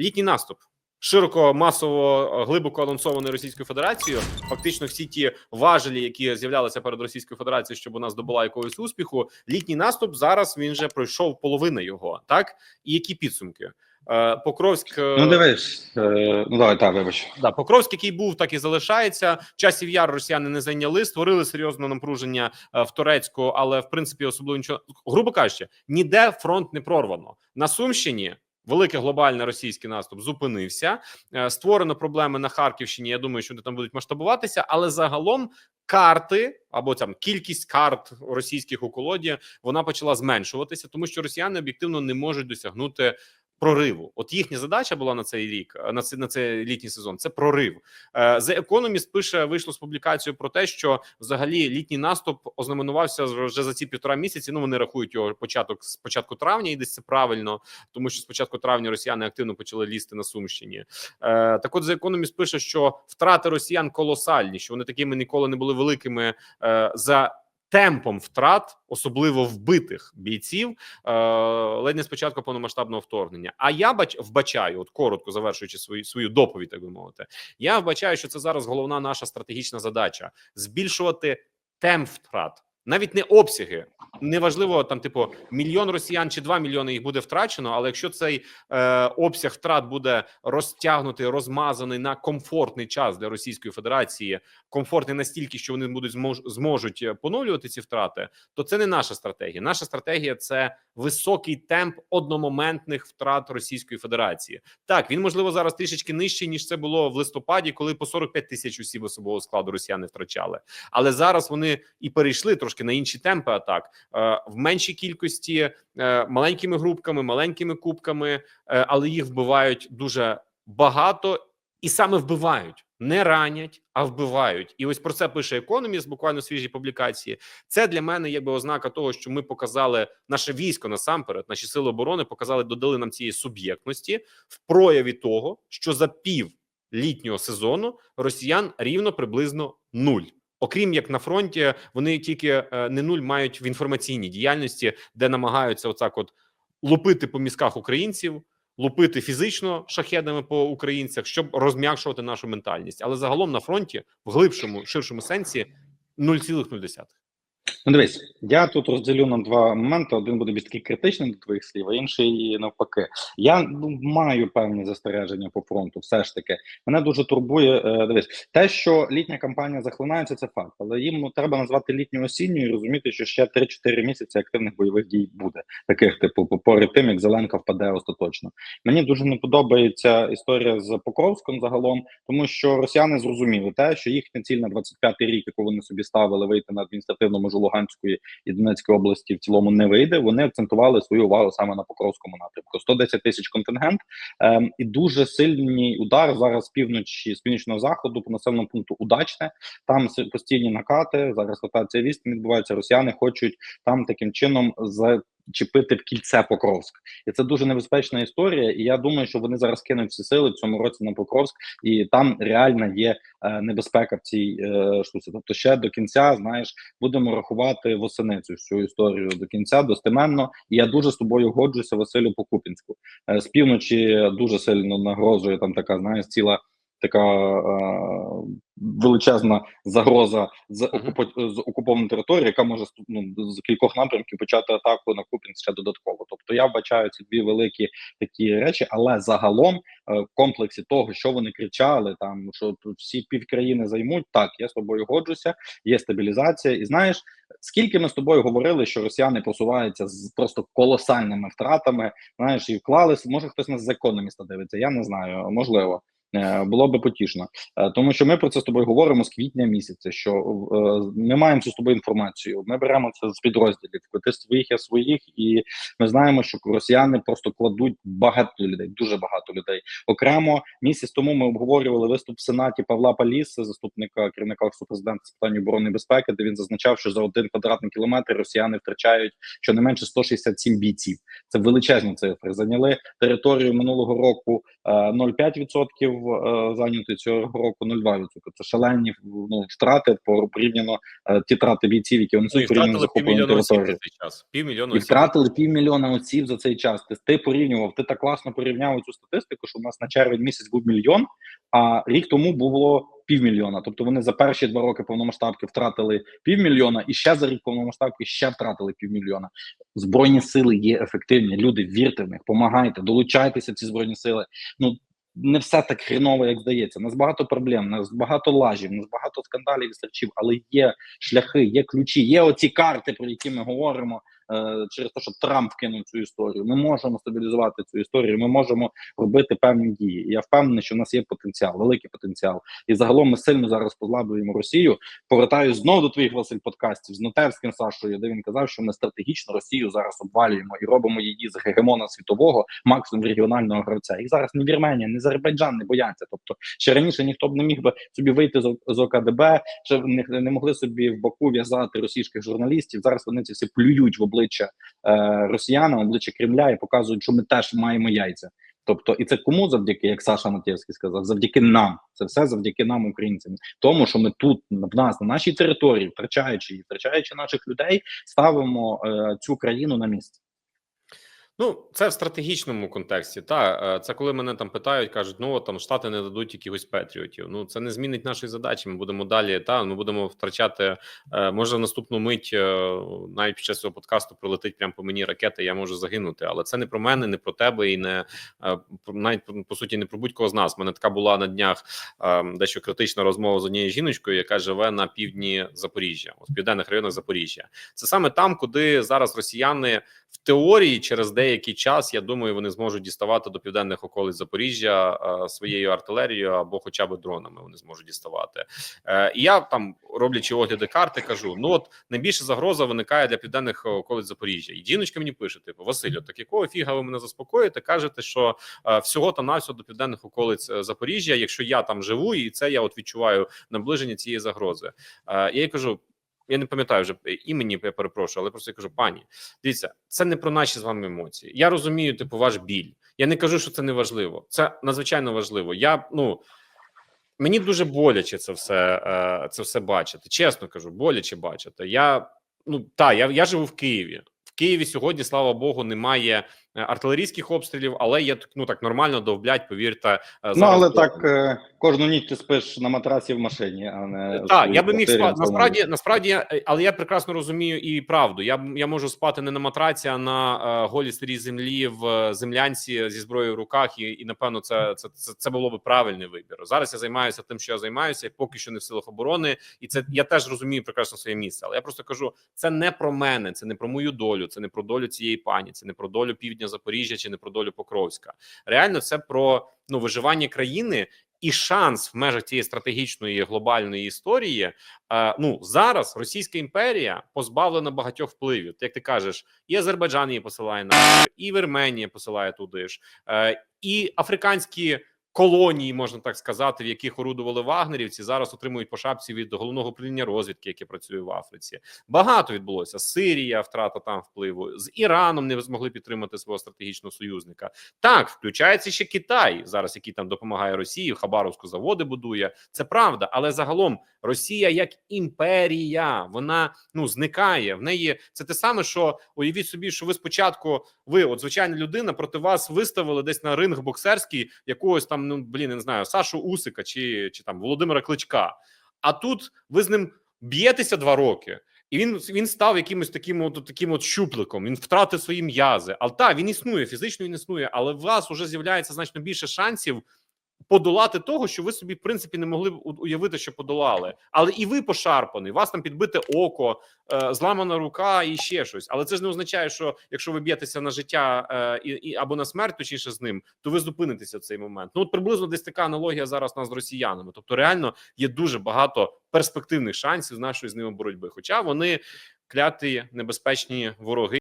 літній наступ. Широко масово е, глибоко анонсований Російською Федерацією. Фактично, всі ті важелі, які з'являлися перед Російською Федерацією, щоб вона здобула якогось успіху. Літній наступ зараз він вже пройшов половина його. Так і які підсумки? Е, Покровськ е, Ну дивись, ну давай, так, вибач. Да, Покровськ, який був, так і залишається. Часів яр росіяни не зайняли, створили серйозне напруження в Турецьку, але в принципі особливо нічого. Грубо кажучи, ніде фронт не прорвано на Сумщині. Великий глобальний російський наступ зупинився. Е, Створено проблеми на Харківщині. Я думаю, що вони там будуть масштабуватися, але загалом карти або там кількість карт російських у колоді вона почала зменшуватися, тому що росіяни об'єктивно не можуть досягнути прориву. От їхня задача була на цей рік, на цей на цей літній сезон. Це прорив. Е, The Economist пише, вийшло з публікацією про те, що взагалі літній наступ ознаменувався вже за ці півтора місяці. Ну вони рахують його початок з початку травня, і десь це правильно, тому що з початку травня росіяни активно почали лізти на Сумщині. Е, Так, от The Economist пише, що втрати росіян колосальні, що вони такими ніколи не були великими е, за. Темпом втрат, особливо вбитих бійців, е, ледь не спочатку повномасштабного вторгнення. А я бач вбачаю, от коротко завершуючи свою свою доповідь, так би мовити, я вбачаю, що це зараз головна наша стратегічна задача збільшувати темп втрат, навіть не обсяги. Неважливо там, типу, мільйон росіян чи два мільйони їх буде втрачено. Але якщо цей е, обсяг втрат буде розтягнутий, розмазаний на комфортний час для Російської Федерації, комфортний настільки, що вони будуть змож, зможуть е, поновлювати ці втрати, то це не наша стратегія. Наша стратегія це високий темп одномоментних втрат Російської Федерації. Так він можливо зараз трішечки нижчий ніж це було в листопаді, коли по 45 тисяч осіб особового складу росіяни втрачали. Але зараз вони і перейшли трошки на інші темпи атак е, в меншій кількості е, маленькими групками, маленькими кубками, е, але їх вбивають дуже багато і саме вбивають. Не ранять, а вбивають, і ось про це пише економіст. Буквально свіжі публікації. Це для мене якби ознака того, що ми показали наше військо насамперед, наші сили оборони показали, додали нам цієї суб'єктності в прояві того, що за пів літнього сезону росіян рівно приблизно нуль. Окрім як на фронті, вони тільки е, не нуль мають в інформаційній діяльності, де намагаються оцак от лупити по мізках українців, лупити фізично шахедами по українцях, щоб розм'якшувати нашу ментальність. Але загалом на фронті, в глибшому, ширшому сенсі, 0,0. Ну дивись, я тут розділю на два моменти. Один буде більш такий критичний до твоїх слів, а інший навпаки. Я ну, маю певні застереження по фронту. Все ж таки, мене дуже турбує. Е, дивись, те, що літня кампанія захлинається, це факт, але їм ну, треба назвати літню осінню і розуміти, що ще 3-4 місяці активних бойових дій буде, таких типу поряд тим, як Зеленка впаде остаточно. Мені дуже не подобається історія з Покровськом загалом, тому що росіяни зрозуміли те, що їхня ціль на 25-й рік, яку вони собі ставили вийти на адміністративну межу Луганської і Донецької області в цілому не вийде. Вони акцентували свою увагу саме на Покровському напрямку. 110 тисяч контингент ем, і дуже сильний удар зараз півночі з північного заходу по населеному пункту удачне. Там постійні накати. Зараз ротація військ відбувається. Росіяни хочуть там таким чином зачепити в кільце Покровськ, і це дуже небезпечна історія. І я думаю, що вони зараз кинуть всі сили в цьому році на Покровськ, і там реально є е, небезпека в цій е, штуці. Тобто, ще до кінця, знаєш, будемо рахувати восени цю всю історію до кінця достеменно. І я дуже з тобою годжуся, Василю по Купінську. Е, з півночі дуже сильно нагрожує там така, знаєш, ціла така е, величезна загроза з, Мгм. окупа... з окупованої території, яка може ну, з кількох напрямків почати атаку на Купінськ ще додатково. Тобто я бачаю ці дві великі такі речі, але загалом е, в комплексі того, що вони кричали, там що всі півкраїни займуть, так я з тобою годжуся, є стабілізація, і знаєш. Скільки ми з тобою говорили, що росіяни просуваються з просто колосальними втратами, знаєш, і вклались. Може хтось нас з економіста дивиться, я не знаю, можливо. Е, Було би потішно, Е, тому що ми про це з тобою говоримо з квітня місяця. Що е, ми маємо з тобою інформацію. Ми беремо це з підрозділів. Ти своїх, я своїх, і ми знаємо, що росіяни просто кладуть багато людей, дуже багато людей. Окремо місяць тому ми обговорювали виступ в сенаті Павла Паліса, заступника керівника офісу президента з питань оборони безпеки, де він зазначав, що за один квадратний кілометр росіяни втрачають щонайменше 167 бійців. Це величезні цифри. Зайняли територію минулого року 0,5% був е, цього року 0,2%. Це шалені ну, втрати по- порівняно е, ті трати бійців, які вони Ну, порівняно захоплені території. півмільйона І втратили півмільйона осіб за цей час. Ти, ти порівнював, ти так класно порівняв цю статистику, що у нас на червень місяць був мільйон, а рік тому було півмільйона. Тобто вони за перші два роки повномасштабки втратили півмільйона, і ще за рік повномасштабки ще втратили півмільйона. Збройні сили є ефективні. Люди, вірте в них, помагайте, долучайтеся ці збройні сили. Ну не все так хреново, як здається. Нас багато проблем, нас багато лажів, нас багато скандалів і серчів, але є шляхи, є ключі, є оці карти, про які ми говоримо. Е, Через те, що Трамп кинув цю історію, ми можемо стабілізувати цю історію. Ми можемо робити певні дії. І Я впевнений, що в нас є потенціал, великий потенціал. І загалом ми сильно зараз послаблюємо Росію. Повертаюсь знову до твоїх Василь подкастів з Нотевським Сашою, де він казав, що ми стратегічно Росію зараз обвалюємо і робимо її з гегемона світового, максимум регіонального гравця. Їх зараз ні Вірменія, ні Азербайджан не бояться. Тобто ще раніше ніхто б не міг би собі вийти з, з ОКДБ, ще не, не могли собі в Баку в'язати російських журналістів. Зараз вони ці всі плюють в обличчя е, росіянам, обличчя Кремля і показують, що ми теж маємо яйця. Тобто, і це кому завдяки, як Саша Матєвський сказав, завдяки нам. Це все завдяки нам, українцям. Тому що ми тут в нас на нашій території, втрачаючи її, втрачаючи наших людей, ставимо е, цю країну на місце. Ну, це в стратегічному контексті. Та е, це коли мене там питають, кажуть, ну там штати не дадуть якихось патріотів. Ну це не змінить нашої задачі. Ми будемо далі. Та ми будемо втрачати. е, Може, в наступну мить е, навіть під час цього подкасту пролетить прямо по мені ракета. Я можу загинути. Але це не про мене, не про тебе, і не навіть по суті не про будь-кого з нас. У мене така була на днях дещо критична розмова з однією жіночкою, яка живе на півдні Запоріжжя, у південних районах Запоріжжя. Це саме там, куди зараз росіяни в теорії через деякий час, я думаю, вони зможуть діставати до південних околиць Запоріжжя своєю артилерією або хоча б дронами. Вони зможуть діставати. Е, і я там, роблячи огляди карти, кажу: ну от найбільша загроза виникає для південних околиць Запоріжжя. І жіночка мені пише: типу, Василю, так якого фіга ви мене заспокоїте? Кажете, що е, всього та навсього до південних околиць е, Запоріжжя, якщо я там живу, і це я от відчуваю наближення цієї загрози. Я їй кажу. Я не пам'ятаю вже імені, я перепрошую, але просто я кажу, пані, дивіться, це не про наші з вами емоції. Я розумію, типу, ваш біль. Я не кажу, що це не важливо. Це надзвичайно важливо. Я ну мені дуже боляче це все, е, це все бачити. Чесно кажу, боляче бачити. Я ну та я, я живу в Києві. В Києві сьогодні, слава Богу, немає артилерійських обстрілів, але є ну так нормально довблять, повірте. е, Ну але до- так е, кожну ніч ти спиш на матрасі в машині, а не Так, я би міг спати. Насправді, насправді, е, але я прекрасно розумію і правду. Я я можу спати не на матраці, а на е, голій старій землі в е, землянці зі зброєю в руках, і, і напевно, це, це це це було би правильний вибір. Зараз я займаюся тим, що я займаюся, поки що не в силах оборони, і це я теж розумію прекрасно своє місце. Але я просто кажу: це не про мене, це не про мою долю, це не про долю цієї пані, це не про долю півдня Запоріжжя чи не про долю Покровська. Реально, це про ну виживання країни. І шанс в межах цієї стратегічної глобальної історії. Е, ну зараз Російська імперія позбавлена багатьох впливів. Як ти кажеш, і Азербайджан її посилає на і Вірменія посилає туди ж, е, і африканські колонії, можна так сказати, в яких орудували вагнерівці, зараз отримують по шапці від головного управління розвідки, яке працює в Африці. Багато відбулося. Сирія, втрата там впливу з Іраном не змогли підтримати свого стратегічного союзника. Так, включається ще Китай зараз, який там допомагає Росії, Хабаровську заводи будує. Це правда, але загалом Росія як імперія, вона ну зникає. В неї це те саме, що уявіть собі, що ви спочатку, ви, от звичайна людина, проти вас виставили десь на ринг боксерський якогось там, ну блін, не знаю, Сашу Усика чи, чи там Володимира Кличка. А тут ви з ним б'єтеся два роки. І він він став якимось таким от таким от щупликом. Він втратив свої м'язи. Але так, він існує, фізично він існує, але у вас вже з'являється значно більше шансів подолати того, що ви собі в принципі не могли б уявити, що подолали. Але і ви пошарпаний, вас там підбите око, е, зламана рука і ще щось. Але це ж не означає, що якщо ви б'єтеся на життя е, і, або на смерть, точніше з ним, то ви зупинитеся в цей момент. Ну от приблизно десь така аналогія зараз у нас з росіянами. Тобто, реально є дуже багато перспективних шансів нашої з ними боротьби. Хоча вони кляті небезпечні вороги.